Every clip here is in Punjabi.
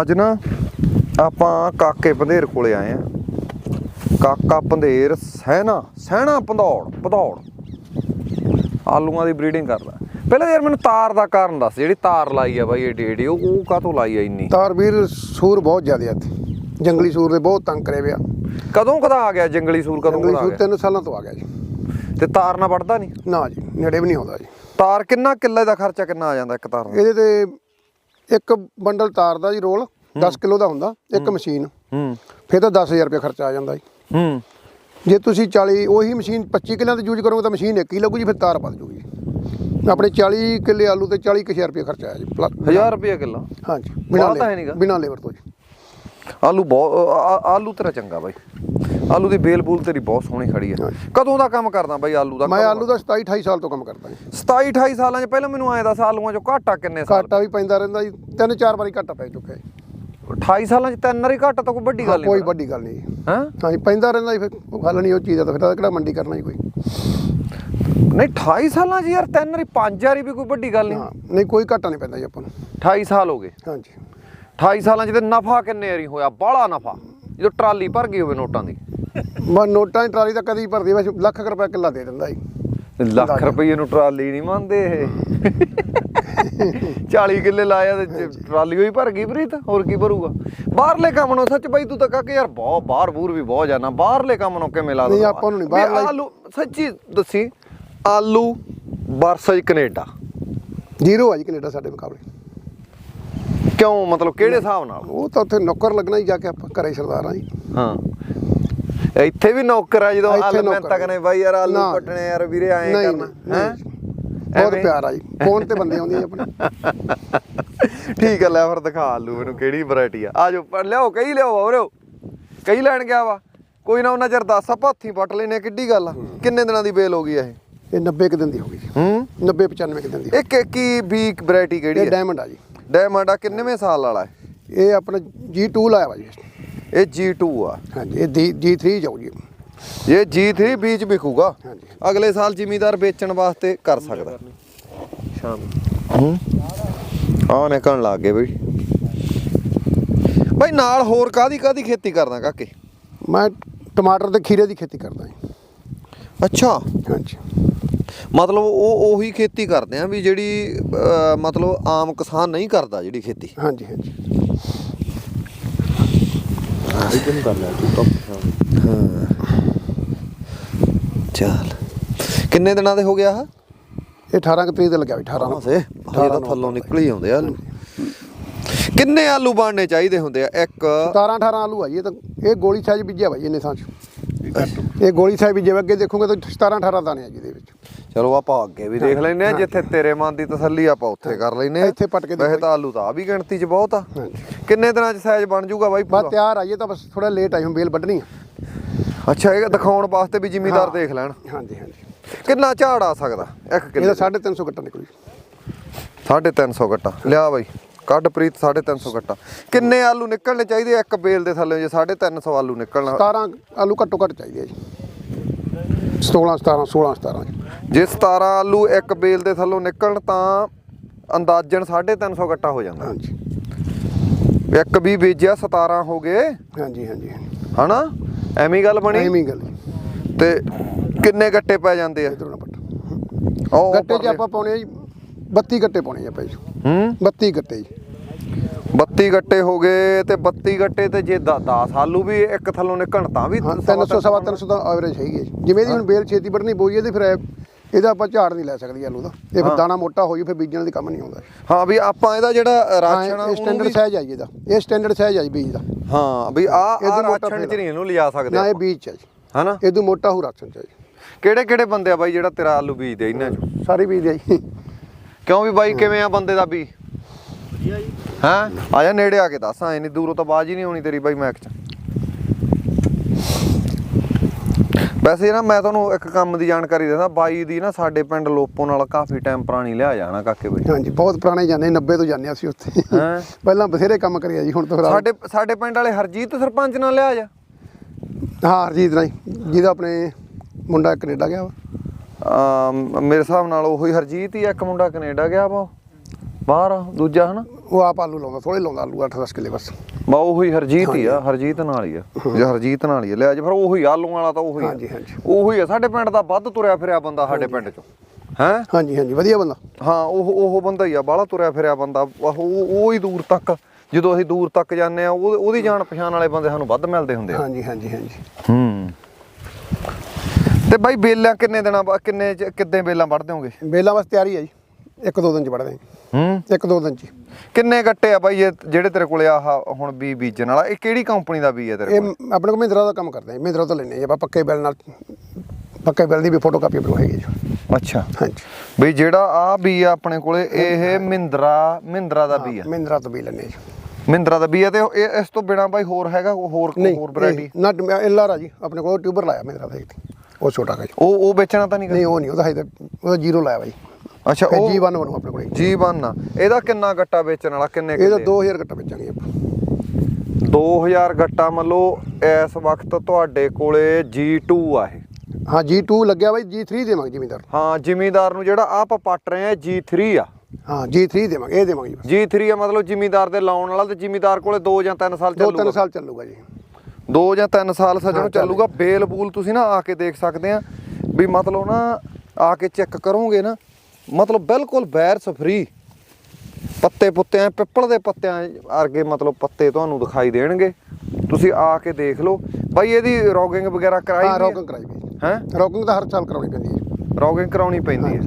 ਅੱਜ ਨਾ ਆਪਾਂ ਕਾਕੇ ਪੰਧੇਰ ਕੋਲੇ ਆਏ ਆ। ਕਾਕਾ ਪੰਧੇਰ ਸਹਿਣਾ ਸਹਿਣਾ ਪੰਧੌੜ ਪੰਧੌੜ। ਆਲੂਆਂ ਦੀ ਬਰੀਡਿੰਗ ਕਰਦਾ। ਪਹਿਲਾਂ ਯਾਰ ਮੈਨੂੰ ਤਾਰ ਦਾ ਕਾਰਨ ਦੱਸ ਜਿਹੜੀ ਤਾਰ ਲਾਈ ਆ ਬਾਈ ਏਡੀ ਏਡੀ ਉਹ ਉਹ ਕਾਹਤੋਂ ਲਾਈ ਆ ਇੰਨੀ? ਤਾਰ ਵੀਰ ਸੂਰ ਬਹੁਤ ਜ਼ਿਆਦਾ ਇੱਥੇ। ਜੰਗਲੀ ਸੂਰ ਦੇ ਬਹੁਤ ਤੰਗ ਕਰੇ ਪਿਆ ਕਦੋਂ ਕਦਾ ਆ ਗਿਆ ਜੰਗਲੀ ਸੂਰ ਕਦੋਂ ਜੰਗਲੀ ਕਦਾ ਆ ਸੂਰ ਗਿਆ? ਤਿੰਨ ਸਾਲਾਂ ਤੋਂ ਆ ਗਿਆ ਜੀ। ਤੇ ਤਾਰ ਨਾ ਵੱਢਦਾ ਨਹੀਂ? ਨਾ ਜੀ ਨੇੜੇ ਵੀ ਨਹੀਂ ਆਉਂਦਾ ਜੀ। ਤਾਰ ਕਿੰਨਾ ਕਿੱਲੇ ਦਾ ਖਰਚਾ ਕਿੰਨਾ ਆ ਜਾਂਦਾ ਇੱਕ ਤਾਰ ਦਾ? ਇਹਦੇ ਤੇ ਇੱਕ ਬੰਡਲ ਤਾਰ ਦਾ ਜੀ ਰੋਲ 10 ਕਿਲੋ ਦਾ ਹੁੰਦਾ ਇੱਕ ਮਸ਼ੀਨ। ਹੂੰ। ਫਿਰ ਤਾਂ 10000 ਰੁਪਏ ਖਰਚਾ ਆ ਜਾਂਦਾ ਜੀ। ਹੂੰ। ਜੇ ਤੁਸੀਂ 40 ਉਹੀ ਮਸ਼ੀਨ 25 ਕਿੱਲਿਆਂ ਤੇ ਯੂਜ਼ ਕਰੋਗੇ ਤਾਂ ਮਸ਼ੀਨ ਇੱਕ ਹੀ ਲੱਗੂ ਜੀ ਫਿਰ ਤਾਰ ਵੱਧ ਜੂਗੀ ਆਪਣੇ 40 ਕਿੱਲੇ ਆਲੂ ਤੇ 40000 ਰੁਪਏ ਖਰਚਾ ਆਇਆ ਜੀ ਪਲੱਸ 1000 ਰੁਪਏ ਕਿੱਲਾ? ਹਾਂਜੀ। ਬਿਨਾਂ ਲੇਬਰ ਤੋਂ ਜੀ। ਆਲੂ ਬਹੁਤ ਆਲੂ ਤੇਰਾ ਚੰਗਾ ਬਾਈ। ਆਲੂ ਦੀ ਬੇਲ ਬੂਲ ਤੇਰੀ ਬਹੁਤ ਸੋਹਣੀ ਖੜੀ ਹੈ। ਕਦੋਂ ਦਾ ਕੰਮ ਕਰਦਾ ਬਾਈ ਆਲੂ ਦਾ? ਮੈਂ ਆਲੂ ਦਾ 27 28 ਸਾਲ ਤੋਂ ਕੰਮ ਕਰਦਾ ਜੀ। 27 28 ਸਾਲਾਂ 'ਚ ਪਹਿਲਾਂ ਮੈਨੂੰ ਐਂ ਦੱਸ ਆਲੂਆਂ 'ਚੋਂ ਘਾਟਾ ਕਿੰਨੇ ਸਾਲ? ਘਾਟਾ ਵੀ ਪੈਂਦਾ ਰਹਿੰਦਾ ਜੀ। ਤਿੰਨ ਚਾਰ ਵਾਰੀ ਘਾਟਾ ਪੈ ਚੁੱਕਿਆ ਜੀ। 28 ਸਾਲਾਂ 'ਚ ਤਿੰਨ ਵਾਰੀ ਘਾਟਾ ਤਾਂ ਕੋਈ ਵੱਡੀ ਗੱਲ ਕੋਈ ਨਹੀਂ ਵੱਡੀ ਗੱਲ ਨਹੀਂ ਹਾਂ? ਹਾਂਜੀ ਪੈਂਦਾ ਰਹਿੰਦਾ ਜੀ ਫਿਰ। ਉਹ ਗੱਲ ਨਹੀਂ ਉਹ ਚੀਜ਼ ਦਾ ਤਾਂ ਫਿਰ ਤਾਂ ਕਿਹੜਾ ਮੰਡੀ ਕਰਨਾ ਜੀ ਕੋਈ। ਨਹੀਂ 28 ਸਾਲਾਂ 'ਚ ਯਾਰ ਤਿੰਨ ਵਾਰੀ ਪੰਜ ਵਾਰੀ ਵੀ ਕੋਈ ਵੱਡੀ ਗੱਲ ਨਹੀਂ ਹਾਂ ਨਹੀਂ ਕੋਈ ਘਾਟਾ ਨਹੀਂ ਪੈਂਦਾ ਜੀ ਆਪਾਂ ਨੂੰ। 28 ਸਾਲ ਹੋ ਗਏ। ਹਾਂਜੀ। 28 ਸਾਲਾਂ 'ਚ ਤੇ ਨਫਾ ਕਿੰਨੇ ਵਾਰੀ ਹੋਇਆ? ਬਾਹਲਾ ਨਫਾ। ਜਦੋਂ ਟਰਾਲੀ ਭਰ ਗਈ ਹੋਵੇ ਨੋਟਾਂ ਦੀ। ਬਸ ਨੋਟਾਂ ਦੀ ਟਰਾਲੀ ਤਾਂ ਕਦੀ ਭਰਦੀ ਵੈਸੇ ਲੱਖ ਕੁ ਰੁਪਏ ਕਿੱਲਾ ਦੇ ਦਿੰਦਾ ਜੀ। ਲੱਖ ਰੁਪਏ ਨੂੰ ਟਰਾਲੀ ਨਹੀਂ ਮੰਨਦੇ ਇਹ। 40 ਕਿੱਲੇ ਲਾਇਆ ਤੇ ਚ- ਟਰਾਲੀ ਹੋਈ ਭਰ ਗਈ ਪ੍ਰੀਤ ਹੋਰ ਕੀ ਭਰੂਗਾ? ਬਾਹਰਲੇ ਕੰਮ ਨੂੰ ਸੱਚ ਬਾਈ ਤੂੰ ਤਾਂ ਕਹ ਕੇ ਯਾਰ ਬਹੁਤ ਬਾਹਰ ਬੂਰ ਵੀ ਬਹੁਤ ਜਾਣਾ ਬਾਹਰਲੇ ਕੰਮ ਨੂੰ ਕਿਵੇਂ ਲਾ ਨਹੀਂ, ਦਿੰਦਾ? ਆਪਾਂ ਨੂੰ ਨਹੀਂ ਵੀ ਬਾਹਰਲਾ ਹੀ- ਆਲੂ ਸੱਚੀ ਦੱਸੀ ਆਲੂ ਵਰਸਜ ਕੈਨੇਡਾ। ਜ਼ੀਰੋ ਆ ਜੀ ਕੈਨੇਡਾ ਸਾਡੇ ਮੁਕਾਬਲੇ। ਕਿਉਂ? ਮਤਲਬ ਕਿਹੜੇ ਹਿਸਾਬ ਨਾਲ? ਉਹ ਤਾਂ ਉੱਥੇ ਨੌਕਰ ਲੱਗਣਾ ਹੀ ਜਾ ਕੇ ਆਪਾਂ ਘਰੇ ਸਰਦਾਰ ਆ ਜੀ। ਹਾਂ। ਇੱਥੇ ਵੀ ਨੌਕਰ ਆ ਜਦੋਂ ਆਲੂ ਮੈਂ ਨੌਕਰ ਤਾਂ ਕਹਿੰਦੇ ਬਾਈ ਯਾਰ ਆਲੂ ਨਾ। ਪੱਟਣੇ ਯਾਰ ਵੀਰੇ ਐਂ ਨਹੀਂ, ਕਰਨਾ। ਹੈ? ਬਹੁਤ ਪਿਆਰ ਆ ਜੀ। ਫੋਨ ਤੇ ਬੰਦੇ ਆਉਂਦੇ ਆ ਆਪਣੇ। ਠੀਕ ਹੈ ਲੈ ਫਿਰ ਦਿਖਾ ਆਲੂ ਮੈਨੂੰ ਕਿਹੜੀ ਵੈਰਾਈਟੀ ਆ। ਆ ਪਰ ਲਿਆਓ ਕਈ ਲਿਆਓ ਔਰਿਓ ਕਈ ਲੈਣ ਗਿਆ ਵਾ। ਕੋਈ ਨਾ ਉਹਨਾਂ ਚਿਰ ਦੱਸ ਆਪਾਂ ਹੱਥੀਂ ਪੱਟ ਲੈਨੇ ਕਿੱਡੀ ਗੱਲ ਆ। ਕਿੰਨੇ ਦਿਨਾਂ ਦੀ ਬੇਲ ਹੋ ਗਈ ਆ ਇਹ? ਇਹ 90 ਕੁ ਦਿਨ ਦੀ ਹੋ ਗਈ ਹੂੰ? 90 95 ਕੁ ਦਿਨ ਦੀ। ਇਹ ਕਿ- ਕੀ ਵੀ ਵੈਰਾਈਟੀ ਕਿਹੜੀ ਇਹ ਹੈ ਡਾਇਮੰਡ ਆ ਜੀ। ਡਾਇਮੰਡ ਆ ਕਿੰਨੇਵੇਂ ਸਾਲ ਵਾਲਾ ਹੈ? ਇਹ ਆਪਣਾ G2 ਲਾਇਆ ਵਾ ਜੀ। ਇਹ G2 ਆ। ਹਾਂਜੀ ਇਹ D- G3 ਜਾਊ ਜੀ। ਇਹ G3 ਬੀਜ ਵਿਕੂਗਾ ਹਾਂਜੀ। ਅਗਲੇ ਸਾਲ ਜ਼ਿਮੀਦਾਰ ਵੇਚਣ ਵਾਸਤੇ ਕਰ ਸਕਦਾ। ਸ਼ਾਮ ਹੂੰ? ਆ ਨਿਕਲਣ ਲੱਗ ਗਏ ਬਈ। ਬਈ ਨਾਲ ਹੋਰ ਕਾਦੀ ਕਾਦੀ ਖੇਤੀ ਕਰਦਾ ਕਾਕੇ? ਮੈਂ ਟਮਾਟਰ ਤੇ ਖੀਰੇ ਦੀ ਖੇਤੀ ਕਰਦਾ ਜੀ। ਅੱਛਾ। ਹਾਂਜੀ। ਮਤਲਬ ਉਹ ਉਹੀ ਖੇਤੀ ਕਰਦੇ ਆ ਵੀ ਜਿਹੜੀ ਅਹ, ਮਤਲਬ ਆਮ ਕਿਸਾਨ ਨਹੀਂ ਕਰਦਾ ਜਿਹੜੀ ਖੇਤੀ। ਹਾਂਜੀ ਹਾਂਜੀ। ਇਦਾਂ ਕਰ ਲਿਆ ਤੂੰ ਟੌਪ ਸ਼ਾਮ ਚੱਲ। ਕਿੰਨੇ ਦਿਨਾਂ ਦੇ ਹੋ ਗਿਆ ਆ ਇਹ 18 ਕੁ ਤਰੀਕ ਤੇ ਲੱਗਿਆ ਵੀ 18 ਨੂੰ ਸੇ ਹਜੇ ਤਾਂ ਥੱਲੋਂ ਨਿਕਲ ਹੀ ਆਉਂਦੇ ਆ ਆਲੂ। ਕਿੰਨੇ ਆਲੂ ਬਣਨੇ ਚਾਹੀਦੇ ਹੁੰਦੇ ਆ? ਇੱਕ 17 18 ਆਲੂ ਆ ਜੀ ਇਹ ਤਾਂ ਇਹ ਗੋਲੀ ਸਾਈਜ਼ ਬੀਜਿਆ ਵਾ ਜੀ ਇੰਨੇ ਥਾਂ 'ਚ ਇਹ ਗੋਲੀ ਸਾਈਜ਼ ਬੀਜਿਆ ਵਾ, ਅੱਗੇ ਦੇਖੋਗੇ ਤਾਂ 17 18 ਦਾਣੇ ਆ ਜੀ ਵਿੱਚ ਚਲੋ ਆਪਾਂ ਅੱਗੇ ਵੀ ਦੇਖ ਲੈਨੇ ਆ ਜਿੱਥੇ ਤੇਰੇ ਮਨ ਦੀ ਤਸੱਲੀ ਆਪਾਂ ਉੱਥੇ ਕਰ ਲੈਨੇ ਆ ਇੱਥੇ ਪੱਟ ਕੇ ਵੈਸੇ ਦੇਖੋ ਤਾਂ ਆਲੂ ਤਾਂ ਆ ਵੀ ਗਿਣਤੀ 'ਚ ਬਹੁਤ ਆ। ਕਿੰਨੇ ਦਿਨਾਂ 'ਚ ਸਾਈਜ਼ ਬਣ ਜਾਊਗਾ ਬਾਈ ਬਸ ਤਿਆਰ ਆ ਇਹ ਤਾਂ ਬਸ ਥੋੜਾ ਲੇਟ ਆਈ ਹੁਣ ਬੇਲ ਵੱਢਣੀ ਆ। ਅੱਛਾ ਇਹ ਦਿਖਾਉਣ ਵਾਸਤੇ ਵੀ ਜ਼ਿਮੀਦਾਰ। ਦੇਖ ਲੈਣ। ਹਾਂਜੀ ਹਾਂਜੀ। ਕਿੰਨਾ ਝਾੜ ਆ ਸਕਦਾ? ਇੱਕ ਕਿੱਲੇ ਇਹਦਾ 350 ਕੱਟਾ ਨਿਕਲੂ ਜੀ। 350 ਗੱਟਾ। ਲਿਆ ਬਾਈ ਕੱਢ ਪ੍ਰੀਤ 350 ਗੱਟਾ। ਕਿੰਨੇ ਆਲੂ ਨਿਕਲਣੇ ਚਾਹੀਦੇ ਇੱਕ ਬੇਲ ਦੇ ਥੱਲੇ? ਜੇ 350 ਆਲੂ ਨਿਕਲਣਾ। 17 ਆਲੂ ਘੱਟੋ ਘੱਟ ਚਾਹੀਦੇ ਆ ਜੀ। 16 17 16 17 ਜੀ ਜੇ 17 ਆਲੂ ਇੱਕ ਬੇਲ ਦੇ ਥੱਲੋਂ ਨਿਕਲਣ ਤਾਂ ਅੰਦਾਜ਼ਨ 350 ਗੱਟਾ ਹੋ ਜਾਂਦਾ। ਹਾਂਜੀ। ਇੱਕ ਵੀ ਬੀਜਿਆ 17 ਹੋ ਗਏ। ਹਾਂਜੀ ਹਾਂਜੀ ਹਨਾ? ਐਵੇਂ ਗੱਲ ਬਣੀ? ਐਵੇਂ ਗੱਲ। ਤੇ ਕਿੰਨੇ ਗੱਟੇ ਪੈ ਜਾਂਦੇ ਆ? ਇਧਰੋਂ ਨਾ ਪੱਟ। ਉਹ ਗੱਟੇ 'ਚ ਆਪਾਂ ਪਾਉਣੇ ਆ ਜੀ 32 ਗੱਟੇ ਪਾਉਣੇ ਆ ਭਾਈ ਜੀ। ਹੂੰ? 32 ਗੱਟੇ ਜੀ। 32 ਗੱਟੇ ਹੋ ਗਏ ਤੇ 32 ਗੱਟੇ ਤੇ ਜੇ 10 ਆਲੂ ਵੀ ਇੱਕ ਥੱਲੋਂ ਨਿਕਲਣ ਤਾਂ ਵੀ ਹਾਂ ਸਵਾ 300 ਸਵਾ 300 ਦਾ ਐਵਰੇਜ ਹੈਗੀ ਹੈ ਜੀ। ਜਿਵੇਂ ਦੀ ਹੁਣ ਬੇਲ ਛੇਤੀ ਵੱਢਣੀ ਪਊਗੀ ਇਹਦੇ ਫਿਰ ਇਹ- ਇਹਦਾ ਆਪਾਂ ਝਾੜ ਨਹੀਂ ਲੈ ਸਕਦੀ ਆਲੂ ਦਾ। ਇਹ ਫਿਰ ਦਾਣਾ ਮੋਟਾ ਹੋ ਜੀ ਫਿਰ ਬੀਜਣ ਦੀ ਕੰਮ ਨਹੀਂ ਆਉਂਦਾ। ਹਾਂ ਵੀ ਆਪਾਂ ਇਹਦਾ ਜਿਹੜਾ ਰਾਸ਼ਨ ਆ ਸਟੈਂਡਰਡ ਸਾਈਜ਼ ਆ ਜੀ ਇਹਦਾ। ਇਹ ਸਟੈਂਡਰਡ ਸਾਈਜ਼ ਆ ਜੀ ਬੀਜ ਦਾ। ਹਾਂ ਵੀ ਆ ਆ ਰਾਸ਼ਨ ਚ। ਨਹੀਂ ਇਹਨੂੰ ਲਿਜਾ ਸਕਦੇ ਨਾ ਇਹ। ਬੀਜ ਚ ਜੀ। ਹਨਾ? ਇਹਦੋਂ ਮੋਟਾ ਹੋ ਰਾਸ਼ਨ ਚ ਜੀ। ਕਿਹੜੇ ਕਿਹੜੇ ਬੰਦੇ ਆ ਬਾਈ ਜਿਹੜਾ ਤੇਰਾ ਆਲੂ ਬੀਜਦੇ ਇਹਨਾਂ ਚੋਂ? ਸਾਰੇ ਬੀਜ ਆ ਜੀ। ਕਿਉਂ ਵੀ ਬਾਈ ਕਿਵੇਂ ਆ ਬੰਦੇ ਦਾ ਬੀ ਹਾਂ? ਆ ਜਾ ਨੇੜੇ ਆ ਕੇ ਦੱਸ ਐ ਨਹੀਂ ਦੂਰੋਂ ਤਾਂ ਬਾਜ ਹੀ ਨਹੀਂ ਆਉਣੀ ਤੇਰੀ ਬਾਈ ਮੈਕ ਚ। ਵੈਸੇ ਨਾ ਮੈਂ ਤੁਹਾਨੂੰ ਇੱਕ ਕੰਮ ਦੀ ਜਾਣਕਾਰੀ ਦਿੰਦਾ ਬਾਈ ਦੀ ਨਾ ਸਾਡੇ ਪਿੰਡ ਲੋਪੋ ਨਾਲ ਕਾਫੀ ਟਾਈਮ ਪੁਰਾਣੀ ਲਿਆ ਜਾਣਾ ਕਾਕੇ ਬਾਈ। ਹਾਂਜੀ ਬਹੁਤ ਪੁਰਾਣੇ ਜਾਂਦੇ 90 ਤੋਂ ਜਾਂਦੇ ਅਸੀਂ ਉੱਥੇ। ਹੈਂ? ਪਹਿਲਾਂ ਬਥੇਰੇ ਕੰਮ ਕਰਿਆ ਜੀ ਹੁਣ ਤਾਂ ਸਾਡੇ ਸਾਡੇ ਪਿੰਡ ਵਾਲੇ ਹਰਜੀਤ ਸਰਪੰਚ ਨਾਲ ਲਿਆ ਜਾ। ਹਾਂ ਹਰਜੀਤ ਰਾਈ ਜਿਹਦਾ ਆਪਣੇ ਮੁੰਡਾ ਕੈਨੇਡਾ ਗਿਆ ਵਾ। ਮੇਰੇ ਹਿਸਾਬ ਨਾਲ ਉਹੀ ਹਰਜੀਤ ਹੀ ਇੱਕ ਮੁੰਡਾ ਕੈਨੇਡਾ ਗਿਆ ਵਾ। ਬਾਹਰ ਆ, ਦੂਜਾ ਹਨਾ? ਉਹ ਆਪ ਆਲੂ ਲਾਉਂਦਾ ਥੋੜੇ ਲਾਉਂਦਾ ਆਲੂ 8-10 ਕਿੱਲੇ ਬਸ। ਬਾ ਉਹੀ ਹਰਜੀਤ ਹੀ ਆ ਹਰਜੀਤ ਨਾਲ ਹੀ ਆ। ਜੇ ਹਰਜੀਤ ਨਾਲ ਹੀ ਆ ਲੈ ਅੱਜ ਫਿਰ ਉਹੀ ਆਲੂ ਵਾਲਾ ਤਾਂ ਉਹੀ ਆ। ਹਾਂਜੀ, ਹਾਂਜੀ। ਉਹੀ ਆ ਸਾਡੇ ਪਿੰਡ ਦਾ ਵੱਧ ਤੁਰਿਆ ਫਿਰਿਆ ਬੰਦਾ ਸਾਡੇ ਪਿੰਡ ਚੋਂ। ਹੈ? ਹਾਂਜੀ ਹਾਂਜੀ ਵਧੀਆ ਬੰਦਾ। ਹਾਂ ਉਹ ਉਹ ਬੰਦਾ ਹੀ ਆ ਬਾਹਲਾ ਤੁਰਿਆ ਫਿਰਿਆ ਬੰਦਾ। ਉਹ ਉਹ ਹੀ ਦੂਰ ਤੱਕ ਜਦੋਂ ਅਸੀਂ ਦੂਰ ਤੱਕ ਜਾਂਦੇ ਆ ਉਹ ਉਹਦੀ ਜਾਣ ਪਛਾਣ ਵਾਲੇ ਬੰਦੇ ਸਾਨੂੰ ਵੱਧ ਮਿਲਦੇ ਹੁੰਦੇ ਆ। ਹਾਂਜੀ ਹਾਂਜੀ ਹਾਂਜੀ। ਹੂੰ। ਤੇ ਬਾਈ ਬੇਲਾਂ ਕਿੰਨੇ ਦਿਨਾਂ ਬਾਅਦ ਕਿੰਨੇ ਚ- ਕਿੱਦਾਂ ਬੇਲਾਂ ਵੱਢ ਦਿਓਗੇ ਬੇਲਾਂ ਬਸ ਤਿਆਰੀ ਹੈ ਜੀ। ਇੱਕ ਦੋ ਦਿਨ ਚ ਵੜਦੇ ਹੂੰ। ਇੱਕ ਦੋ ਦਿਨ ਚ ਕਿੰਨੇ ਗੱਟੇ ਆ ਬਾਈ ਇਹ ਜਿਹੜੇ ਤੇਰੇ ਕੋਲੇ ਆਹ ਹੁਣ ਬੀ ਬੀਜਣ ਵਾਲਾ? ਇਹ ਕਿਹੜੀ ਕੰਪਨੀ ਦਾ ਬੀ ਹੈ ਤੇਰੇ ਇਹ ਕੋਲ? ਆਪਣੇ ਕੋਲ ਮਹਿੰਦਰਾ ਦਾ ਕੰਮ ਕਰਦੇ ਹਾਂ ਮਹਿੰਦਰਾ ਤੋਂ ਲੈਣੇ ਜੀ ਆਪਾਂ ਪੱਕੇ ਬਿੱਲ ਨਾਲ ਪੱਕੇ ਬਿੱਲ ਦੀ ਵੀ ਫੋਟੋ ਕਾਪੀ ਆਪਣੇ ਕੋਲ ਹੈਗੀ ਜੀ। ਅੱਛਾ। ਹਾਂਜੀ। ਬਈ ਜਿਹੜਾ ਆ ਬੀ ਆ ਆਪਣੇ ਕੋਲੇ ਇਹ ਮਹਿੰਦਰਾ ਮਹਿੰਦਰਾ ਦਾ ਬੀ ਆ? ਮਹਿੰਦਰਾ ਤੋਂ ਵੀ ਲੈਣੇ ਜੀ। ਮਹਿੰਦਰਾ ਦਾ ਬੀ ਆ ਤੇ ਇਹ ਇਸ ਤੋਂ ਬਿਨਾ ਬਾਈ ਹੋਰ ਹੈਗਾ ਹੋਰ ਹੋਰ ਵੈਰਾਈਟੀ ਇਹ ਨਾ ਐਲਆਰ ਆ ਜੀ ਆਪਣੇ ਕੋਲ ਟਿਊਬਰ ਲਾਇਆ ਮਹਿੰਦਰਾ ਦਾ ਇੱਕ। ਉਹ ਛੋਟਾ ਜੀ। ਉਹ ਉਹ ਵੇਚਣਾ ਤਾਂ ਨਹੀਂ ਨਹੀਂ ਉਹ ਨਹੀਂ ਉਹਦਾ ਹੈ ਉਹਦਾ ਜ਼ੀਰੋ ਲਾਇਆ ਬਾਈ ਅੱਛਾ ਉਹ ਜੀ1 ਬਣੂ ਆਪਣੇ ਕੋਲ। ਜੀ ਆ ਇਹਦਾ ਕਿੰਨਾ ਗੱਟਾ ਵੇਚਣ ਵਾਲਾ? ਕਿੰਨੇ ਇਹਦਾ ਕਿੱਲੇ? 2000 ਘੱਟਾ ਵੇਚਾਂਗੇ ਆਪਾਂ। 2000 ਗੱਟਾ ਮੰਨ ਲਓ ਇਸ ਵਕਤ ਤੁਹਾਡੇ ਕੋਲੇ G2 ਆ ਇਹ। ਹਾਂ ਜੀ2 ਲੱਗਿਆ ਬਾਈ ਜੀ3 ਦੇਵਾਂਗੇ ਜ਼ਿਮੀਦਾਰ ਹਾਂ ਜ਼ਿਮੀਦਾਰ ਨੂੰ ਜਿਹੜਾ ਆਪ ਪੱਟ ਰਹੇ ਆ G3 ਆ। ਹਾਂ ਜੀ3 ਦੇਵਾਂਗੇ ਇਹ ਦੇਵਾਂਗੇ ਜੀ ਬਸ G3 ਆ ਮਤਲਬ ਜ਼ਿਮੀਦਾਰ ਦੇ ਲਾਉਣ ਵਾਲਾ ਤੇ ਜ਼ਿਮੀਦਾਰ ਕੋਲੇ 2 ਜਾਂ 3 ਸਾਲ ਚੱਲੂਗਾ। ਸਾਲ ਚੱਲੂਗਾ ਜੀ। 2 ਜਾਂ 3 ਸਾਲ ਸਜਣੋ ਚੱਲੂਗਾ। ਬੇਲ ਬੂਲ ਤੁਸੀਂ ਨਾ ਆ ਕੇ ਦੇਖ ਸਕਦੇ ਆ। ਵੀ ਮਤਲਬ ਨਾ ਆ ਕੇ ਚੈੱਕ ਕਰੋਗੇ ਨਾ ਮਤਲਬ ਬਿਲਕੁਲ ਵਾਇਰਸ ਫ੍ਰੀ ਪੱਤੇ ਪੁੱਤਿਆਂ ਪਿੱਪਲ ਦੇ ਪੱਤਿਆਂ ਵਰਗੇ ਮਤਲਬ ਪੱਤੇ ਤੁਹਾਨੂੰ ਦਿਖਾਈ ਦੇਣਗੇ। ਤੁਸੀਂ ਆ ਕੇ ਦੇਖ ਲਓ। ਬਾਈ ਇਹਦੀ ਰੋਗਿੰਗ ਵਗੈਰਾ ਕਰਾਈ ਹਾਂ ਰੋਕਿੰਗ ਕਰਾਈ ਬਾਈ ਹੈ। ਰੋਕਿੰਗ ਤਾਂ ਹਰ ਸਾਲ ਕਰਾਉਣੀ ਪੈਂਦੀ ਹੈ। ਰੋਗਿੰਗ ਕਰਾਉਣੀ ਪੈਂਦੀ ਹੈ।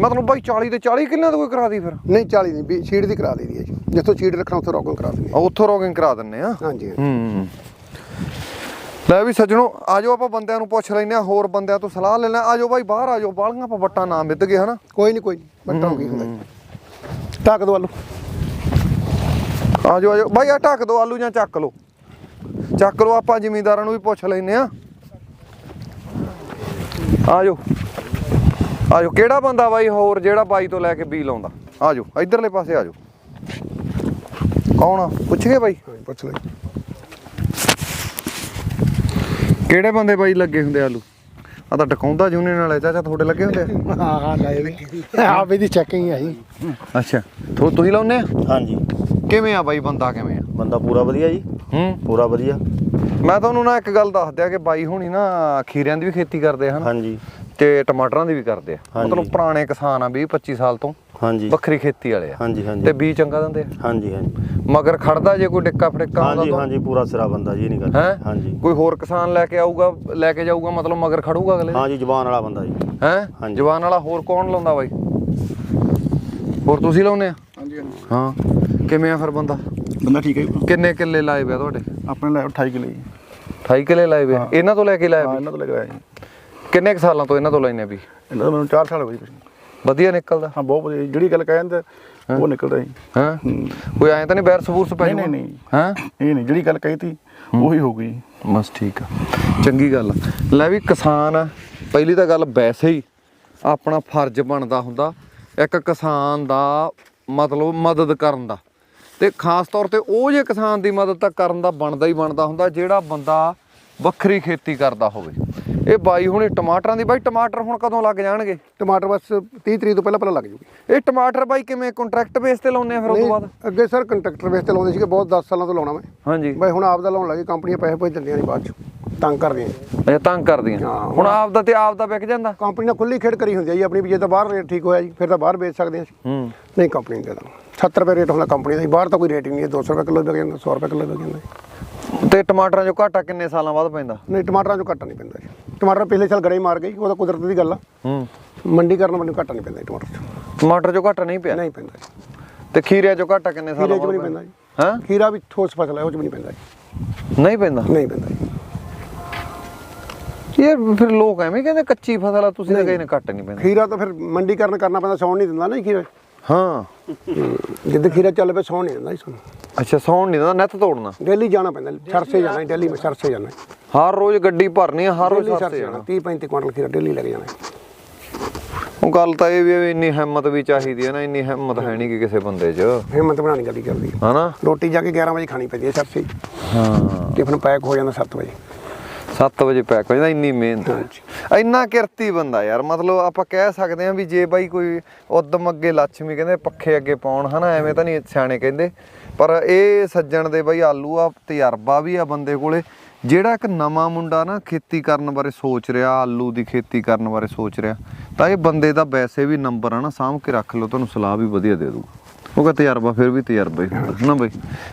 ਮਤਲਬ ਬਾਈ 40 ਤੇ 40 ਕਿੱਲਿਆਂ ਦਾ ਕੋਈ ਕਰਾ ਦੀ ਫਿਰ? ਨਹੀਂ 40 ਨਹੀਂ ਵੀ ਸ਼ੀਟ ਦੀ ਕਰਾ ਦਈਦੀ ਹੈ ਜਿੱਥੋਂ ਸ਼ੀਟ ਰੱਖਣਾ ਉੱਥੋਂ ਰੋਕਿੰਗ ਕਰਾ ਦਿੰਦੇ ਆ, ਉੱਥੋਂ ਰੋਗਿੰਗ ਕਰਾ ਦਿੰਨੇ ਆ? ਹਾਂਜੀ। ਹੂੰ। ਲੈ ਵੀ ਸੱਜਣੋ ਆਜੋ ਆਪਾਂ ਬੰਦਿਆਂ ਨੂੰ ਪੁੱਛ ਲੈਨੇ ਆ ਹੋਰ ਬੰਦਿਆਂ ਤੋਂ ਸਲਾਹ ਲੈ ਲੈ। ਆਜੋ ਬਾਈ ਬਾਹਰ ਆਜੋ ਬਾਲੀਆਂ ਆਪਾਂ ਵੱਟਾਂ ਨਾ ਮਿੱਧ ਗਏ ਹਨਾ? ਕੋਈ ਨਹੀਂ ਕੋਈ ਨਹੀਂ ਬੱਟਾ ਹੋ ਗਈ ਹੁੰਦਾ ਢੱਕ ਦੋ ਆਲੂ। ਆਜੋ ਆਜੋ ਬਾਈ ਆ ਢੱਕ ਦੋ ਆਲੂ ਜਾਂ ਚੱਕ ਲਓ। ਚੱਕ ਲਓ ਆਪਾਂ ਜ਼ਿਮੀਂਦਾਰਾਂ ਨੂੰ ਵੀ ਪੁੱਛ ਲੈਨੇ ਆ ਆਜੋ ਆਜੋ ਕਿਹੜਾ ਬੰਦਾ ਬਾਈ ਹੋਰ ਜਿਹੜਾ ਬਾਈ ਤੋਂ ਲੈ ਕੇ ਬੀ ਲਾਉਂਦਾ? ਆਜੋ ਇਧਰਲੇ ਪਾਸੇ ਆਜੋ ਕੌਣ ਆ? ਪੁੱਛਗੇ ਬਾਈ? ਹਾਂ, ਪੁੱਛ ਲਓ ਜੀ। ਕਿਹੜੇ ਬੰਦੇ ਬਾਈ ਲੱਗੇ ਹੁੰਦੇ ਆਲੂ? ਆ ਤਾਂ ਟਕਾਉਂਦਾ ਯੂਨੀਅਨ ਵਾਲੇ ਚਾਚਾ ਤੁਹਾਡੇ ਲੱਗੇ ਹੁੰਦੇ ਆ? ਹਾਂ ਹਾਂ ਲਾਏ ਵੀ। ਆਪ ਇਹਦੀ ਚੈਕਿੰਗ ਜੀ। ਅੱਛਾ ਥੋ ਤੁਸੀਂ ਲਾਉਨੇ ਆ? ਹਾਂਜੀ। ਕਿਵੇਂ ਆ ਬਾਈ ਬੰਦਾ ਕਿਵੇਂ ਆ? ਬੰਦਾ ਪੂਰਾ ਵਧੀਆ ਜੀ। ਹੂੰ। ਪੂਰਾ ਵਧੀਆ। ਮੈਂ ਤੁਹਾਨੂੰ ਨਾ ਇੱਕ ਗੱਲ ਦੱਸ ਦਿਆਂ ਕਿ ਬਾਈ ਹੁਣੀ ਨਾ ਖੀਰਿਆਂ ਦੀ ਵੀ ਖੇਤੀ ਕਰਦੇ ਹਨ? ਹਾਂਜੀ। ਤੇ ਟਮਾਟਰਾਂ ਦੀ ਵੀ ਕਰਦੇ ਆ। ਹਾਂਜੀ। ਮਤਲਬ ਪੁਰਾਣੇ ਕਿਸਾਨ ਆ 20 25 ਸਾਲ ਤੋਂ। ਹਾਂਜੀ। ਵੱਖਰੀ ਖੇਤੀ ਵਾਲੇ ਆ। ਹਾਂਜੀ ਹਾਂਜੀ। ਤੇ ਬੀ ਚੰਗਾ ਦਿੰਦੇ ਆ। ਹਾਂਜੀ ਹਾਂਜੀ। ਮਗਰ ਖੜਦਾ ਜੇ ਕੋਈ ਡਿੱਕਾ ਫੜਿੱਕਾ ਹਾਂਜੀ ਆਉਂਦਾ ਹਾਂਜੀ ਪੂਰਾ ਸਿਰਾ ਬੰਦਾ ਜੀ ਨਹੀਂ ਗੱਲ। ਹੈ? ਹਾਂਜੀ। ਕੋਈ ਹੋਰ ਕਿਸਾਨ ਲੈ ਕੇ ਆਊਗਾ ਲੈ ਕੇ ਜਾਊਗਾ ਮਤਲਬ ਮਗਰ ਖੜੂਗਾ ਅਗਲੇ? ਹਾਂਜੀ ਜ਼ਬਾਨ ਵਾਲਾ ਬੰਦਾ ਜੀ। ਹੈ? ਹਾਂਜੀ। ਜਵਾਨ ਵਾਲਾ ਹੋਰ ਕੌਣ ਲਾਉਂਦਾ ਬਾਈ? ਹੋਰ ਤੁਸੀਂ ਲਾਉਨੇ ਆ? ਹਾਂਜੀ ਹਾਂਜੀ। ਹਾਂ। ਕਿਵੇਂ ਆ ਫਿਰ ਬੰਦਾ? ਬੰਦਾ ਠੀਕ ਹੈ ਕਿੰਨੇ ਕਿੱਲੇ ਲਾਏ ਪਿਆ ਤੁਹਾਡੇ? ਆਪਣੇ ਲੈ 28 ਕਿਲੇ ਜੀ। 28 ਕਿੱਲੇ ਲਾਏ ਪਿਆ ਇਹਨਾਂ ਤੋਂ ਲੈ ਕੇ ਲਾਇਆ ਹਾਂ ਵੀ? ਇਹਨਾਂ ਤੋਂ ਲਗਾਇਆ ਜੀ। ਕਿੰਨੇ ਕੁ ਸਾਲਾਂ ਤੋਂ ਇਹਨਾਂ ਤੋਂ ਲੈਨੇ ਵੀ? ਇਹਨਾਂ ਦਾ ਮੈਨੂੰ 4 ਸਾਲ ਹੋ ਗਏ ਵਧੀਆ ਨਿਕਲਦਾ। ਹਾਂ ਬਹੁਤ ਵਧੀਆ। ਜਿਹੜੀ ਗੱਲ ਕਹਿੰਦੇ ਉਹ ਨਿਕਲਦਾ ਜੀ ਹਾਂ। ਹੂੰ। ਕੋਈ ਐਂ ਤਾਂ ਨਹੀਂ ਬੈਰ ਸਬੂਰਸ ਪੈ ਨਹੀਂ? ਨਹੀਂ। ਹਾਂ? ਇਹ ਨਹੀਂ ਜਿਹੜੀ ਗੱਲ ਕਹੀ ਤੀ ਉਹੀ ਹੋ ਗਈ। ਬਸ ਠੀਕ ਆ। ਚੰਗੀ ਗੱਲ। ਲੈ ਵੀ ਕਿਸਾਨ ਆ, ਪਹਿਲੀ ਤਾਂ ਗੱਲ ਵੈਸੇ ਹੀ ਆਪਣਾ ਫਰਜ਼ ਬਣਦਾ ਹੁੰਦਾ। ਇੱਕ ਕਿਸਾਨ ਦਾ ਮਤਲਬ ਮਦਦ ਕਰਨ ਦਾ। ਤੇ ਖਾਸ ਤੌਰ ਤੇ ਉਹ ਜੇ ਕਿਸਾਨ ਦੀ ਮਦਦ ਤਾਂ ਕਰਨ ਦਾ ਬਣਦਾ ਹੀ ਬਣਦਾ ਹੁੰਦਾ ਜਿਹੜਾ ਬੰਦਾ ਵੱਖਰੀ ਖੇਤੀ ਕਰਦਾ ਹੋਵੇ। ਇਹ ਬਾਈ ਹੁਣੇ ਟਮਾਟਰਾਂ ਦੀ ਬਾਈ ਟਮਾਟਰ ਹੁਣ ਕਦੋਂ ਲੱਗ ਜਾਣਗੇ? ਟਮਾਟਰ ਬਸ 30 ਤਰੀਕ ਤੋਂ ਪਹਿਲਾਂ ਪਹਿਲਾਂ ਲੱਗ ਜੂਗੀ। ਇਹ ਟਮਾਟਰ ਬਾਈ ਕਿਵੇਂ ਕੰਟਰੈਕਟ ਬੇਸ ਤੇ ਲਾਉਨੇ ਆ ਫਿਰ ਉਸ ਤੋਂ ਬਾਅਦ? ਅੱਗੇ ਸਰ ਕੰਟਰੈਕਟਰ ਵੇਸ ਤੇ ਲਾਉਂਦੇ ਸੀਗੇ ਬਹੁਤ 10 ਸਾਲਾਂ ਤੋਂ ਲਾਉਣਾ ਮੈਂ। ਹਾਂਜੀ। ਬਈ ਹੁਣ ਆਪ ਦਾ ਲਾਉਣ ਲੱਗੇ ਕੰਪਨੀਆਂ ਪੈਸੇ ਭੇਜ ਦਿੰਦੀਆਂ ਨੇ ਬਾਅਦ ਚ। ਤੰਗ ਕਰਦੀਆਂ ਅੱਛਾ ਤੰਗ ਕਰਦੀਆਂ ਹੁਣ ਆਪ ਦਾ ਤੇ ਆਪ ਦਾ ਵਿਕ ਜਾਂਦਾ? ਕੰਪਨੀ ਨਾਲ ਖੁੱਲੀ ਖੇਡ ਕਰੀ ਹੁੰਦੀ ਹੈ ਜੀ ਆਪਣੀ ਵੀ ਜੇ ਤਾਂ ਬਾਹਰ ਰੇਟ ਠੀਕ ਹੋਇਆ ਜੀ ਫਿਰ ਤਾਂ ਬਾਹਰ ਵੇਚ ਸਕਦੇ ਹਾਂ ਅਸੀਂ। ਹੂੰ। ਨਹੀਂ ਕੰਪਨੀ ਦੇ ਦਾਂ 70 ਰੁਪਏ ਰੇਟ ਹੁੰਦਾ ਕੰਪਨੀ ਦਾ ਬਾਹਰ ਤਾਂ ਕੋਈ ਰੇਟ ਹੀ ਨਹੀਂ ਹੈ 200 ਰੁਪਏ ਕਿਲੋ ਵਿਕ ਜਾਂਦਾ 100 ਰੁਪਏ ਕਿਲੋ ਵਿਕ ਜਾਂਦਾ ਤੇ ਟਮਾਟਰਾਂ 'ਚੋਂ ਘਾਟਾ ਕਿੰਨੇ ਸਾਲਾਂ ਬਾਅਦ ਪੈਂਦਾ? ਨਹੀਂ ਟਮਾਟਰਾਂ ਚੋਂ ਘੱਟਾ ਨਹੀਂ ਪੈਂਦਾ ਜੀ। ਟਮਾਟਰ ਪਿਛਲੇ ਸਾਲ ਗੜੇ ਮਾਰ ਗਈ ਉਹ ਤਾਂ ਕੁਦਰਤ ਦੀ ਗੱਲ ਆ। ਹੂੰ। ਮੰਡੀ ਕਰਨ ਮੈਨੂੰ ਘੱਟਾ ਨਹੀਂ ਪੈਂਦਾ ਜੀ ਟਮਾਟਰ ਚ। ਟਮਾਟਰ 'ਚੋਂ ਘਾਟਾ ਨਹੀਂ ਪਿਆ? ਨਹੀਂ ਪੈਂਦਾ ਜੀ। ਤੇ ਖੀਰਿਆਂ 'ਚੋਂ ਘਾਟਾ ਕਿੰਨੇ ਸਾਲਾਂ ਖੀਰੇ ਬਾਅਦ ਨਹੀਂ ਪੈਂਦਾ? ਜੀ। ਹਾਂ? ਖੀਰਾ ਵੀ ਠੋਸ ਫਸਲ ਹੈ ਉਹ ਚ ਵੀ ਨਹੀਂ ਪੈਂਦਾ ਜੀ। ਨਹੀਂ ਪੈਂਦਾ? ਨਹੀਂ ਪੈਂਦਾ ਜੀ। ਇਹ ਫਿਰ ਲੋਕ ਐਵੇਂ ਕਹਿੰਦੇ ਕੱਚੀ ਫਸਲ ਆ ਤੁਸੀਂ ਤਾਂ ਕਹਿੰਦੇ ਘਾਟਾ ਨਹੀਂ ਪੈਂਦਾ। ਖੀਰਾ ਤਾਂ ਫਿਰ ਮੰਡੀ ਕਰਨ ਕਰਨਾ ਪੈਂਦਾ ਸੌਣ ਨਹੀਂ ਦਿੰਦਾ ਨਾ ਖੀਰਾ। ਹਾਂ। ਜਿੱਦ ਖੀਰਾ ਚੱਲ ਪਏ ਸੌਣ ਨਹੀਂ ਦਿੰਦਾ ਜੀ ਸਾਨੂੰ। ਅੱਛਾ ਸੌਣ ਨਹੀਂ ਦਾ ਨੱਥ ਤੋੜਨਾ। ਡੇਲੀ ਜਾਣਾ ਪੈਂਦਾ ਸਰਸੇ ਜਾਣਾ ਦਿੱਲੀ ਮੈਂ ਸਰਸੇ ਜਾਣਾ ਹਰ ਰੋਜ਼ ਗੱਡੀ ਭਰਨੀ ਆ ਹਰ ਰੋਜ਼ ਸਰਸੇ ਜਾਣਾ ਜਾਣਾ। 30 35 ਕੁਇੰਟਲ ਖੀਰਾ ਡੇਲੀ ਲੱਗ ਜਾਣਾ ਉਹ ਗੱਲ ਤਾਂ ਇਹ ਵੀ ਹੈ ਵੀ ਇੰਨੀ ਹਿੰਮਤ ਵੀ ਚਾਹੀਦੀ ਹੈ ਨਾ ਇੰਨੀ ਹਿੰਮਤ ਹੈ ਨਹੀਂ ਕਿ ਕਿਸੇ ਬੰਦੇ 'ਚ। ਹਿੰਮਤ ਬਣਾਣੀ ਗੱਡੀ ਕਰਦੀ ਹੈ। ਹਨਾ? ਰੋਟੀ ਜਾ ਕੇ 11 ਵਜੇ ਖਾਣੀ ਪੈਂਦੀ ਹੈ ਸਰਸੇ ਹਾਂ। ਟਿਫਨ ਪੈਕ ਹੋ ਜਾਂਦਾ 7 ਵਜੇ। 7 ਵਜੇ ਪੈਕ ਹੋ ਜਾਂਦਾ ਇੰਨੀ ਮਿਹਨਤ ਹਾਂਜੀ। ਇੰਨਾ ਕਿਰਤੀ ਬੰਦਾ ਯਾਰ ਮਤਲਬ ਆਪਾਂ ਕਹਿ ਸਕਦੇ ਆ ਵੀ ਜੇ ਬਾਈ ਕੋਈ ਉਦਮ ਅੱਗੇ ਲੱਛਮੀ ਕਹਿੰਦੇ ਪੱਖੇ ਅੱਗੇ ਪਾਉਣ ਹਨਾ ਐਵੇਂ ਤਾਂ ਨਹੀਂ ਸਿਆਣੇ ਕਹਿੰਦੇ। ਪਰ ਇਹ ਸੱਜਣ ਦੇ ਬਾਈ ਆਲੂ ਆ ਤਜਰਬਾ ਵੀ ਆ ਬੰਦੇ ਕੋਲੇ। ਜਿਹੜਾ ਇੱਕ ਨਵਾਂ ਮੁੰਡਾ ਨਾ ਖੇਤੀ ਕਰਨ ਬਾਰੇ ਸੋਚ ਰਿਹਾ ਆਲੂ ਦੀ ਖੇਤੀ ਕਰਨ ਬਾਰੇ ਸੋਚ ਰਿਹਾ ਤਾਂ ਇਹ ਬੰਦੇ ਦਾ ਵੈਸੇ ਵੀ ਨੰਬਰ ਆ ਨਾ ਸਾਂਭ ਕੇ ਰੱਖ ਲਓ ਤੁਹਾਨੂੰ ਸਲਾਹ ਵੀ ਵਧੀਆ ਦੇ ਦੂਗਾ ਉਹ ਉਹਦਾ ਤਜਰਬਾ ਫਿਰ ਵੀ ਤਜਰਬਾ ਹੀ ਹੁੰਦਾ ਨਾ ਬਈ?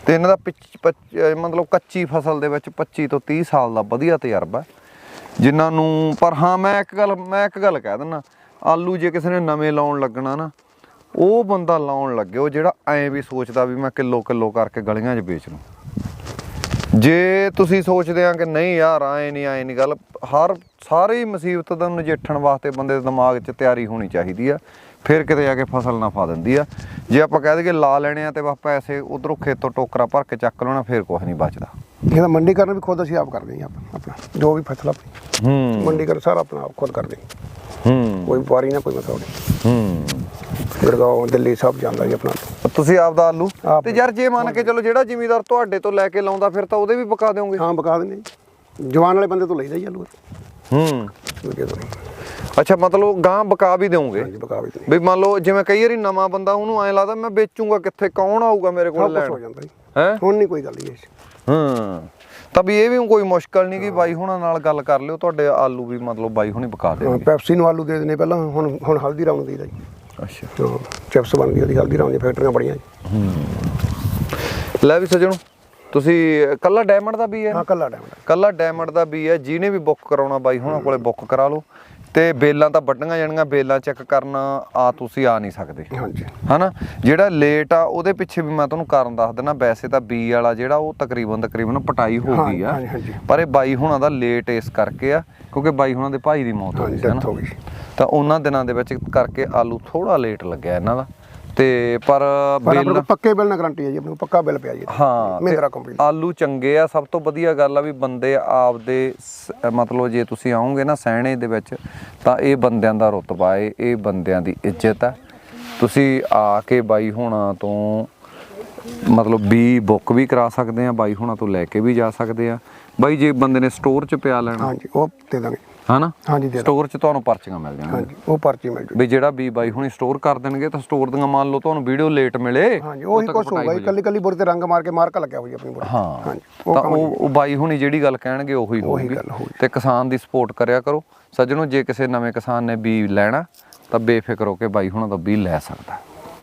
ਤੇ ਇਹਨਾਂ ਦਾ ਪਿੱਛ- ਪੱਚ- ਅਹ ਮਤਲਬ ਕੱਚੀ ਫਸਲ ਦੇ ਵਿੱਚ 25 ਤੋਂ 30 ਸਾਲ ਦਾ ਵਧੀਆ ਤਜਰਬਾ ਹੈ। ਜਿਨ੍ਹਾਂ ਨੂੰ, ਪਰ ਹਾਂ, ਮੈਂ ਇੱਕ ਗੱਲ, ਮੈਂ ਇੱਕ ਗੱਲ ਕਹਿ ਦਿੰਦਾ, ਆਲੂ ਜੇ ਕਿਸੇ ਨੇ ਨਵੇਂ ਲਾਉਣ ਲੱਗਣਾ ਨਾ, ਉਹ ਬੰਦਾ ਲਾਉਣ ਲੱਗੇ, ਉਹ ਜਿਹੜਾ ਐਂ ਵੀ ਸੋਚਦਾ ਵੀ ਮੈਂ ਕਿਲੋ ਕਿਲੋ ਕਰਕੇ ਗਲੀਆਂ 'ਚ ਵੇਚ ਲੂੰ। ਜੇ ਤੁਸੀਂ ਸੋਚਦੇ ਆ ਕਿ ਨਹੀਂ ਯਾਰ, ਐ ਨਹੀਂ ਐ ਨਹੀਂ ਗੱਲ, ਹਰ, ਸਾਰੀ ਮੁਸੀਬਤ ਦਾ ਨਜਿੱਠਣ ਵਾਸਤੇ ਬੰਦੇ ਦੇ ਦਿਮਾਗ 'ਚ ਤਿਆਰੀ ਹੋਣੀ ਚਾਹੀਦੀ ਆ। ਫਿਰ ਕਿਤੇ ਜਾ ਕੇ ਫਸਲ ਨਾ ਫਾ ਦਿੰਦੀ ਆ। ਜੇ ਆਪਾਂ ਕਹਿ ਦਈਏ ਲਾ ਲੈਣੇ ਆ ਤੇ ਬਸ ਪੈਸੇ ਉਧਰੋਂ ਖੇਤੋਂ ਟੋਕਰਾ ਭਰ ਕੇ ਚੱਕ ਲੈਣਾ ਫਿਰ ਕੁਝ ਨਹੀਂ ਬਚਦਾ। ਇਹਦਾ ਮੰਡੀ ਕਰਨ ਵੀ ਖੁਦ ਅਸੀਂ ਆਪ ਕਰਦੇ ਹਾਂ ਆਪਾਂ ਆਪਣਾ ਜੋ ਵੀ ਫਸਲ ਆਪਣੀ। ਹੂੰ। ਮੰਡੀ ਕਰ ਸਾਰਾ ਆਪਣਾ ਆਪ ਖੁਦ ਕਰਦੇ ਹਾਂ। ਕੋਈ ਵਪਾਰੀ ਨਾ ਕੋਈ ਮਤਲਬ ਨਹੀਂ ਹੂੰ। ਗੁੜਗਾਉਂ ਦਿੱਲੀ ਸਭ ਜਾਂਦਾ ਜੀ ਆਪਣਾ। ਤੁਸੀਂ ਆਪਦਾ ਆਲੂ? ਆਪ। ਤੇ ਯਾਰ ਜੇ ਮੰਨ ਕੇ ਚਲੋ ਜਿਹੜਾ ਜ਼ਿਮੀਦਾਰ ਤੁਹਾਡੇ ਤੋਂ ਲੈ ਕੇ ਲਾਉਂਦਾ ਫਿਰ ਤਾਂ ਉਹਦੇ ਵੀ ਪਕਾ ਦਿਓਗੇ? ਹਾਂ ਬਕਾ ਦਿੰਦੇ ਜਵਾਨ ਵਾਲੇ ਬੰਦੇ ਤੋਂ ਲਈਦਾ ਜੀ ਆਲੂ। ਹੂੰ। ਦੂਜੇ ਤੋਂ ਨਹੀਂ ਅੱਛਾ ਮਤਲਬ ਗਾਂ ਬਕਾ ਵੀ ਹਾਂਜੀ ਬਕਾ ਵੀ ਦਿੰਦੇ ਵੀ ਮੰਨ ਲਓ ਜਿਵੇਂ ਕਈ ਵਾਰੀ ਨਵਾਂ ਬੰਦਾ ਉਹਨੂੰ ਐਂ ਲੱਗਦਾ ਮੈਂ ਵੇਚੂਗਾ ਕਿੱਥੇ? ਕੌਣ ਆਊਗਾ ਮੇਰੇ ਕੋਲ ਸਭ ਕੁਝ ਹੋ ਲੈਣ ਜਾਂਦਾ ਜੀ। ਹੈ? ਹੁਣ ਨਹੀਂ ਕੋਈ ਗੱਲ ਨਹੀਂ ਇਸ ਹਾਂ। ਤਾਂ ਵੀ ਇਹ ਵੀ ਕੋਈ ਮੁਸ਼ਕਲ ਨਹੀਂ ਕਿ ਬਾਈ ਹੁਣਾਂ ਨਾਲ ਗੱਲ ਕਰ ਲਿਓ ਤੁਹਾਡੇ ਆਲੂ ਵੀ ਮਤਲਬ ਬਾਈ ਹੁਣੀ ਪਕਾ ਦੇਣਗੇ। ਪੈਪਸੀ ਨੂੰ ਆਲੂ ਦੇ ਦਿੰਦੇ ਪਹਿਲਾਂ ਹੁਣ ਹੁਣ ਹਲਦੀ ਰਾਮ ਨੂੰ ਦੇਈਦਾ ਜੀ। ਅੱਛਾ। ਚਿਪਸ ਬਣਦੀ ਉਹਦੀ ਹਲਦੀ ਰਾਮ ਦੀ ਫੈਕਟਰੀਆਂ ਬੜੀਆਂ ਜੀ। ਲੈ ਵੀ ਸਜਣੋ। ਤੁਸੀਂ ਕੱਲਾ ਡਾਇਮੰਡ ਦਾ ਵੀ ਹੈ? ਹਾਂ ਕੱਲਾ ਡਾਇਮੰਡ ਕੱਲਾ ਡਾਇਮੰਡ ਦਾ ਵੀ ਹੈ ਜਿਹਨੇ ਵੀ ਬੁੱਕ ਕਰਾਉਣਾ ਬਾਈ ਹੁਣਾਂ ਕੋਲੇ ਬੁੱਕ ਕਰਾ ਲਓ। ਤੇ ਬੇਲਾਂ ਤਾਂ ਵੱਡੀਆਂ ਜਾਣੀਆਂ ਬੇਲਾਂ ਚੈੱਕ ਕਰਨ ਆ ਤੁਸੀਂ ਆ ਨਹੀਂ ਸਕਦੇ। ਹਾਂਜੀ। ਹਨਾ? ਜਿਹੜਾ ਲੇਟ ਆ ਉਹਦੇ ਪਿੱਛੇ ਵੀ ਮੈਂ ਤੁਹਾਨੂੰ ਕਾਰਨ ਦੱਸ ਦਿੰਦਾ ਵੈਸੇ ਤਾਂ ਬੀ ਵਾਲਾ ਜਿਹੜਾ ਉਹ ਤਕਰੀਬਨ ਤਕਰੀਬਨ ਪਟਾਈ ਹੋ ਗਈ ਆ। ਪਰ ਇਹ ਬਾਈ ਹੁਣਾਂ ਦਾ ਲੇਟ ਇਸ ਕਰਕੇ ਆ ਕਿਉਂਕਿ ਬਾਈ ਹੁਣਾਂ ਦੇ ਭਾਈ ਦੀ ਮੌਤ ਹੋ ਗਈ ਤਾਂ ਉਹਨਾਂ ਦਿਨਾਂ ਦੇ ਵਿੱਚ ਕਰਕੇ ਆਲੂ ਥੋੜਾ ਲੇਟ ਲੱਗਿਆ ਇਹਨਾਂ ਦਾ। ਤੇ ਪਰ ਪਰ ਆਪਣੇ ਬਿੱਲ ਕੋਲ ਪੱਕੇ ਬਿੱਲ ਨਾਲ ਗਾਰੰਟੀ ਹੈ ਜੀ ਆਪਣੇ ਕੋਲ ਪੱਕਾ ਬਿੱਲ ਪਿਆ ਜੀ ਹਾਂ ਮਹਿੰਦਰਾ ਕੰਪਨੀ ਆਲੂ ਚੰਗੇ ਆ ਸਭ ਤੋਂ ਵਧੀਆ ਗੱਲ ਆ ਵੀ ਬੰਦੇ ਆਪਦੇ ਸ- ਮਤਲਬ ਜੇ ਤੁਸੀਂ ਆਓਗੇ ਨਾ ਸਹਿਣੇ ਦੇ ਵਿੱਚ ਤਾਂ ਇਹ ਬੰਦਿਆਂ ਦਾ ਰੁਤਬਾ ਏ ਇਹ ਬੰਦਿਆਂ ਦੀ ਇੱਜ਼ਤ ਆ। ਤੁਸੀਂ ਆ ਕੇ ਬਾਈ ਹੋਣਾ ਤੋਂ ਮਤਲਬ ਬੀ ਬੁੱਕ ਵੀ ਕਰਾ ਸਕਦੇ ਆ ਬਾਈ ਹੋਣਾ ਤੋਂ ਲੈ ਕੇ ਵੀ ਜਾ ਸਕਦੇ ਆ। ਬਾਈ ਜੇ ਬੰਦੇ ਨੇ ਸਟੋਰ 'ਚ ਪਿਆ ਲੈਣਾ। ਹਾਂਜੀ ਉਹ ਦੇ ਦਾਂਗੇ। ਹਨਾ? ਹਾਂਜੀ ਦੇ ਸਟੋਰ 'ਚ ਤੁਹਾਨੂੰ ਪਰਚੀਆਂ ਮਿਲ ਜਾਣਗੀਆਂ। ਹਾਂਜੀ ਉਹ ਪਰਚੀ ਮਿਲ ਜੂ ਵੀ ਜਿਹੜਾ ਬੀ ਬਾਈ ਹੁਣੀ ਸਟੋਰ ਕਰ ਦੇਣਗੇ ਤਾਂ ਸਟੋਰ ਦੀਆਂ ਮੰਨ ਲਓ ਤੁਹਾਨੂੰ ਵੀਡੀਓ ਲੇਟ ਮਿਲੇ ਹਾਂਜੀ ਉਹੀ ਪਟਾਈ ਹੋਊਗਾ। ਹੋ ਜੀ ਕੱਲੀ ਕੱਲੀ ਬੋਰੀ ਤੇ ਰੰਗ ਮਾਰ ਕੇ ਮਾਰਕਾ ਲੱਗਿਆ ਹੋਈ ਆਪਣੀ ਬੋਰੀ ਹਾਂ ਹਾਂਜੀ ਤਾਂ ਉਹ ਉਹ ਬਾਈ ਹੁਣੀ ਜਿਹੜੀ ਗੱਲ ਕਹਿਣਗੇ ਉਹੀ ਹੋਊਗੀ। ਤੇ ਕਿਸਾਨ ਦੀ ਸਪੋਰਟ ਕਰਿਆ ਕਰੋ। ਸੱਜਣੋ ਜੇ ਕਿਸੇ ਨਵੇਂ ਕਿਸਾਨ ਨੇ ਬੀ ਲੈਣਾ ਤਾਂ ਬੇਫਿਕਰ ਹੋ ਕੇ ਬਾਈ ਹੁਣਾਂ ਦਾ ਬੀ ਲੈ ਸਕਦਾ।